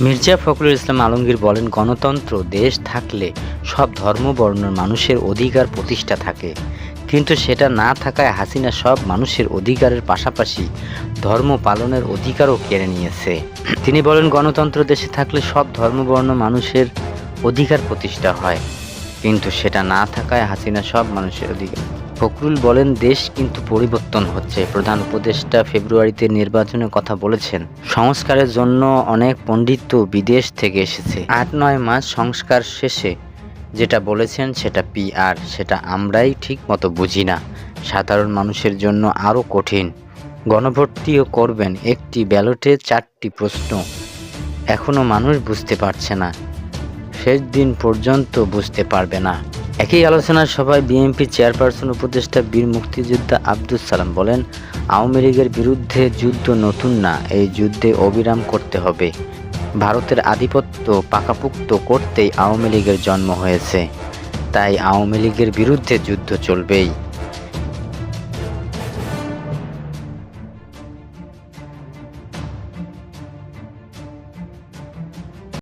মির্জা ফখরুল ইসলাম আলমগীর বলেন, গণতন্ত্র, দেশ থাকলে সব ধর্ম বর্ণের মানুষের অধিকার প্রতিষ্ঠা থাকে। কিন্তু সেটা না থাকায় হাসিনা সব মানুষের অধিকারের পাশাপাশি ধর্ম পালনের অধিকারও কেড়ে নিয়েছে। তিনি বলেন, গণতন্ত্র দেশে থাকলে সব ধর্মবর্ণ মানুষের অধিকার প্রতিষ্ঠা হয়। কিন্তু সেটা না থাকায় হাসিনা সব মানুষের অধিকার ফখরুল বলেন, দেশ কিন্তু পরিবর্তন হচ্ছে। প্রধান উপদেষ্টা ফেব্রুয়ারিতে নির্বাচনের কথা বলেছেন। সংস্কারের জন্য অনেক পণ্ডিত বিদেশ থেকে এসেছে। আট নয় মাস সংস্কার শেষে যেটা বলেছেন সেটা পিআর, সেটা আমরাই ঠিক মতো বুঝি না। সাধারণ মানুষের জন্য আরও কঠিন। গণভর্তিও করবেন একটি ব্যালটে চারটি প্রশ্ন। এখনও মানুষ বুঝতে পারছে না। শেষ দিন পর্যন্ত বুঝতে পারবে না। একই আলোচনা সভায় বিএনপি চেয়ারপারসন উপদেষ্টা বীর মুক্তিযোদ্ধা আব্দুল সালাম বলেন, আওয়ামী লীগের বিরুদ্ধে যুদ্ধ নতুন না, এই যুদ্ধে অবিরাম করতে হবে। ভারতের আধিপত্য পাকাপুক্ত করতেই আওয়ামী লীগের জন্ম হয়েছে। তাই আওয়ামী লীগের বিরুদ্ধে যুদ্ধ চলবেই।